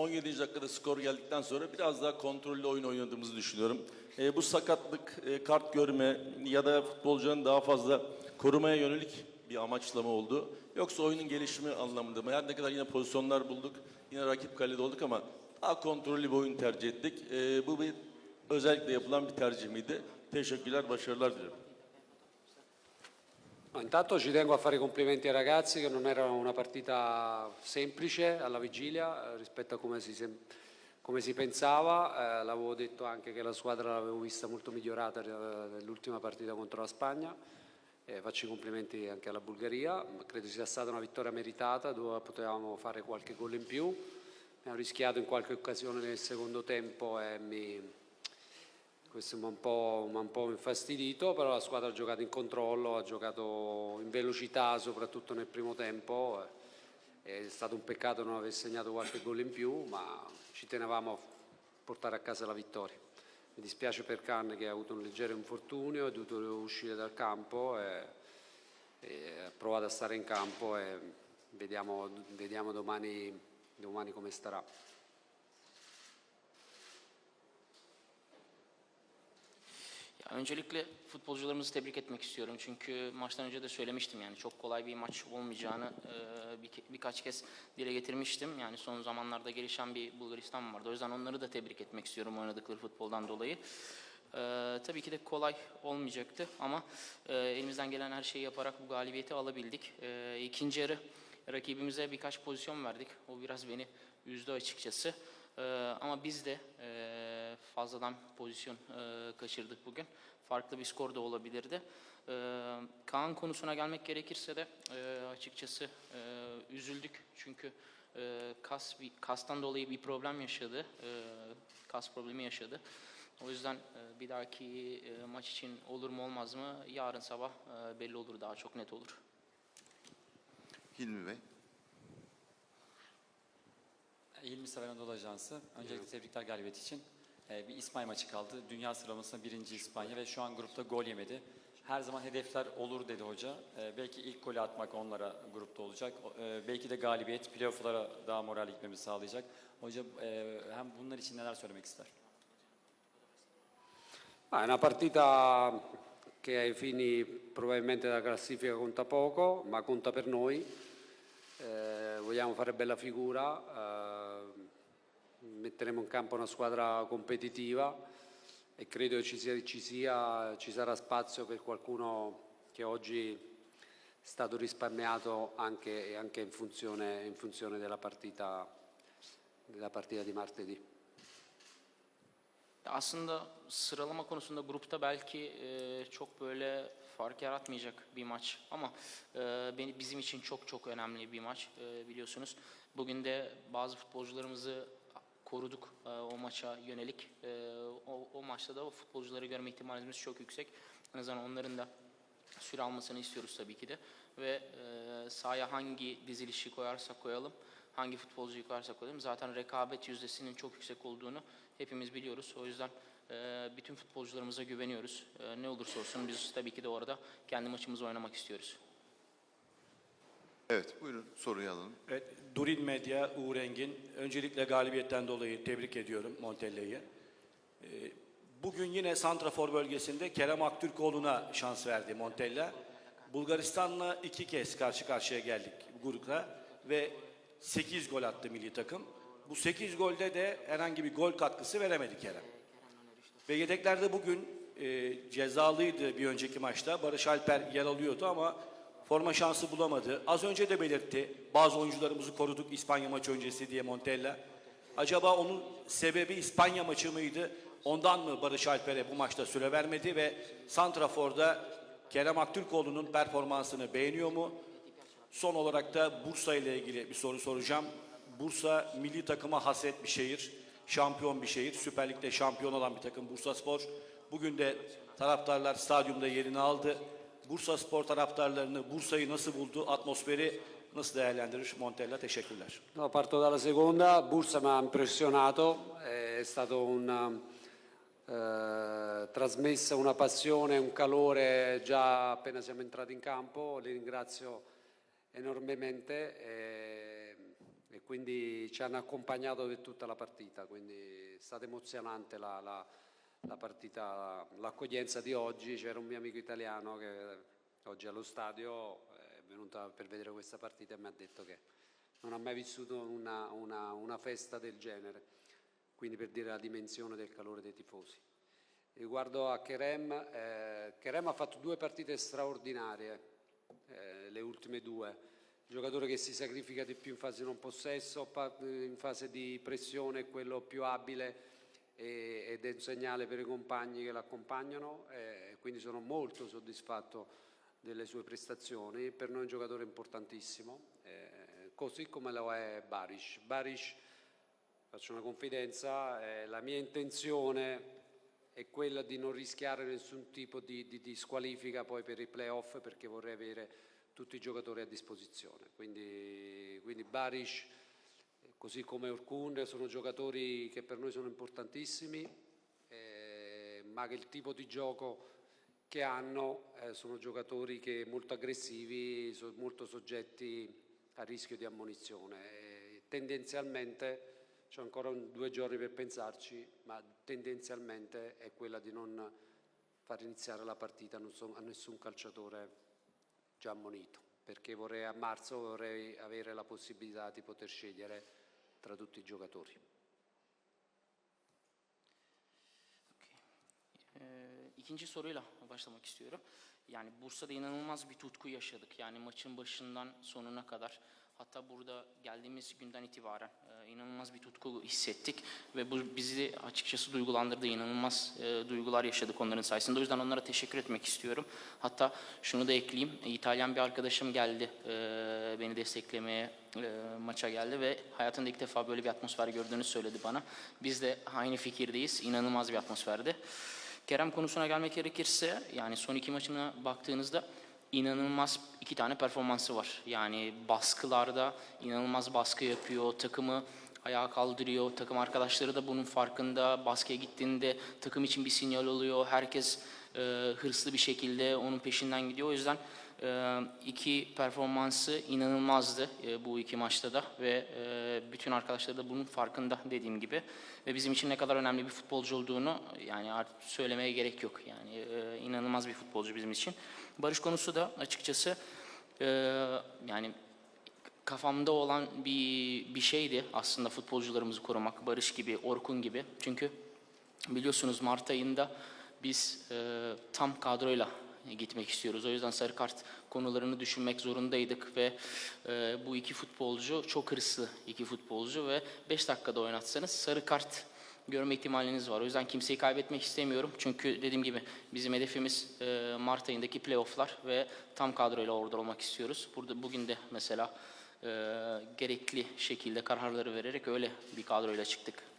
17. dakikada skor geldikten sonra biraz daha kontrollü oyun oynadığımızı düşünüyorum. E, bu sakatlık, e, kart görme ya da futbolcuların daha fazla korumaya yönelik bir amaçlama oldu. Yoksa oyunun gelişimi anlamında mı? Her ne kadar yine pozisyonlar bulduk, yine rakip kalede olduk ama daha kontrollü bir oyun tercih ettik. E, bu bir özellikle yapılan bir tercih miydi? Teşekkürler, başarılar dilerim. No, intanto ci tengo a fare i complimenti ai ragazzi che non era una partita semplice alla vigilia eh, rispetto a come si, come si pensava. Eh, l'avevo detto anche che la squadra l'avevo vista molto migliorata eh, nell'ultima partita contro la Spagna. Eh, faccio i complimenti anche alla Bulgaria, credo sia stata una vittoria meritata dove potevamo fare qualche gol in più. Abbiamo rischiato in qualche occasione nel secondo tempo e mi, questo mi ha, un un po' infastidito, però la squadra ha giocato in controllo, ha giocato in velocità soprattutto nel primo tempo. eh, È stato un peccato non aver segnato qualche gol in più, ma ci tenevamo a portare a casa la vittoria. Mi dispiace per Canne che ha avuto un leggero infortunio, è dovuto uscire dal campo e, e ha provato a stare in campo e vediamo, vediamo domani, domani come starà. Öncelikle futbolcularımızı tebrik etmek istiyorum. Çünkü maçtan önce de söylemiştim yani çok kolay bir maç olmayacağını e, bir, birkaç kez dile getirmiştim. Yani son zamanlarda gelişen bir Bulgaristan vardı. O yüzden onları da tebrik etmek istiyorum oynadıkları futboldan dolayı. E, tabii ki de kolay olmayacaktı ama e, elimizden gelen her şeyi yaparak bu galibiyeti alabildik. E, ikinci yarı rakibimize birkaç pozisyon verdik. O biraz beni üzdü açıkçası. Ee, ama biz de e, fazladan pozisyon e, kaçırdık bugün. Farklı bir skor da olabilirdi. Ee, Kaan konusuna gelmek gerekirse de e, açıkçası e, üzüldük. Çünkü e, kas bir, kastan dolayı bir problem yaşadı. E, kas problemi yaşadı. O yüzden e, bir dahaki e, maç için olur mu olmaz mı yarın sabah e, belli olur daha çok net olur. Hilmi Bey. Hilmi Anadolu Ajansı. Öncelikle tebrikler galibiyet için. Ee, bir İspanya maçı kaldı. Dünya sıralamasında birinci İspanya ve şu an grupta gol yemedi. Her zaman hedefler olur dedi hoca. Ee, belki ilk golü atmak onlara grupta olacak. E, belki de galibiyet playoff'lara daha moral gitmemizi sağlayacak. Hoca e, hem bunlar için neler söylemek ister? Ah, è una partita che ai fini probabilmente della classifica conta poco, ma conta per noi. Eh, vogliamo fare bella figura, eh, metteremo in campo una squadra competitiva e credo ci, sia- ci sia- ci sarà spazio per qualcuno che oggi è stato risparmiato anche, anche in, funzione, in funzione della partita, della partita di martedì. Aslında sıralama konusunda grupta belki e, çok böyle fark yaratmayacak bir maç ama e, bizim için çok çok önemli bir maç e, biliyorsunuz. Bugün de bazı futbolcularımızı koruduk e, o maça yönelik. E, o, o maçta da o futbolcuları görme ihtimalimiz çok yüksek. En azından onların da süre almasını istiyoruz tabii ki de. Ve e, sahaya hangi dizilişi koyarsak koyalım, hangi futbolcuyu koyarsak koyalım zaten rekabet yüzdesinin çok yüksek olduğunu hepimiz biliyoruz. O yüzden e, bütün futbolcularımıza güveniyoruz. E, ne olursa olsun biz tabii ki de orada kendi maçımızı oynamak istiyoruz. Evet buyurun soruyu alalım. Evet, Durin Medya, Uğur Engin. Öncelikle galibiyetten dolayı tebrik ediyorum Montella'yı. Ee, Bugün yine Santrafor bölgesinde Kerem Aktürkoğlu'na şans verdi Montella. Bulgaristan'la iki kez karşı karşıya geldik grupta ve 8 gol attı milli takım. Bu 8 golde de herhangi bir gol katkısı veremedi Kerem. Ve yedeklerde bugün e, cezalıydı bir önceki maçta. Barış Alper yer alıyordu ama forma şansı bulamadı. Az önce de belirtti. Bazı oyuncularımızı koruduk İspanya maçı öncesi diye Montella. Acaba onun sebebi İspanya maçı mıydı? Ondan mı Barış Alper'e bu maçta süre vermedi ve Santrafor'da Kerem Aktürkoğlu'nun performansını beğeniyor mu? Son olarak da Bursa ile ilgili bir soru soracağım. Bursa milli takıma haset bir şehir, şampiyon bir şehir. Süper Lig'de şampiyon olan bir takım Bursa Spor. Bugün de taraftarlar stadyumda yerini aldı. Bursa Spor taraftarlarını, Bursa'yı nasıl buldu, atmosferi nasıl değerlendirir Montella? Teşekkürler. No, parto dalla seconda, Bursa mi ha impressionato, è stato un, eh, trasmessa una passione, un calore già appena siamo entrati in campo, li ringrazio enormemente e, e quindi ci hanno accompagnato per tutta la partita, quindi è stata emozionante la, la- la partita, l'accoglienza di oggi, c'era un mio amico italiano che oggi allo stadio è venuto per vedere questa partita e mi ha detto che non ha mai vissuto una, una- una festa del genere, quindi per dire la dimensione del calore dei tifosi. Riguardo a Kerem, eh, Kerem ha fatto due partite straordinarie, eh, le ultime due. Giocatore che si sacrifica di più in fase non possesso, in fase di pressione quello più abile ed è un segnale per i compagni che l'accompagnano, quindi sono molto soddisfatto delle sue prestazioni. Per noi è un giocatore importantissimo, così come lo è Barish. Barish, faccio una confidenza, la mia intenzione è quella di non rischiare nessun tipo di, di- di squalifica poi per i playoff perché vorrei avere tutti i giocatori a disposizione. Quindi, quindi Barish, così come Orkun, sono giocatori che per noi sono importantissimi, eh, ma che il tipo di gioco che hanno eh, sono giocatori che molto aggressivi, so- molto soggetti a rischio di ammonizione. E tendenzialmente c'ho ancora un- due giorni per pensarci, ma tendenzialmente è quella di non far iniziare la partita a nessun calciatore già ammonito, perché vorrei a marzo vorrei avere la possibilità di poter scegliere tra tutti i giocatori. Ee, ikinci soruyla başlamak istiyorum. Yani Bursa'da inanılmaz bir tutku yaşadık. Yani maçın başından sonuna kadar. Hatta burada geldiğimiz günden itibaren e, inanılmaz bir tutku hissettik. Ve bu bizi açıkçası duygulandırdı. İnanılmaz e, duygular yaşadık onların sayesinde. O yüzden onlara teşekkür etmek istiyorum. Hatta şunu da ekleyeyim. İtalyan bir arkadaşım geldi. e, beni desteklemeye e, maça geldi ve hayatında ilk defa böyle bir atmosfer gördüğünü söyledi bana. Biz de aynı fikirdeyiz. İnanılmaz bir atmosferdi. Kerem konusuna gelmek gerekirse yani son iki maçına baktığınızda inanılmaz iki tane performansı var. Yani baskılarda inanılmaz baskı yapıyor, takımı ayağa kaldırıyor, takım arkadaşları da bunun farkında. Baskıya gittiğinde takım için bir sinyal oluyor. Herkes e, hırslı bir şekilde onun peşinden gidiyor. O yüzden iki performansı inanılmazdı e, bu iki maçta da ve e, bütün arkadaşlar da bunun farkında dediğim gibi. Ve bizim için ne kadar önemli bir futbolcu olduğunu yani artık söylemeye gerek yok. Yani e, inanılmaz bir futbolcu bizim için. Barış konusu da açıkçası yani kafamda olan bir bir şeydi aslında futbolcularımızı korumak Barış gibi Orkun gibi. Çünkü biliyorsunuz Mart ayında biz tam kadroyla gitmek istiyoruz. O yüzden sarı kart konularını düşünmek zorundaydık ve e, bu iki futbolcu çok hırslı iki futbolcu ve 5 dakikada oynatsanız sarı kart görme ihtimaliniz var. O yüzden kimseyi kaybetmek istemiyorum. Çünkü dediğim gibi bizim hedefimiz e, Mart ayındaki playofflar ve tam kadroyla orada olmak istiyoruz. Burada bugün de mesela e, gerekli şekilde kararları vererek öyle bir kadroyla çıktık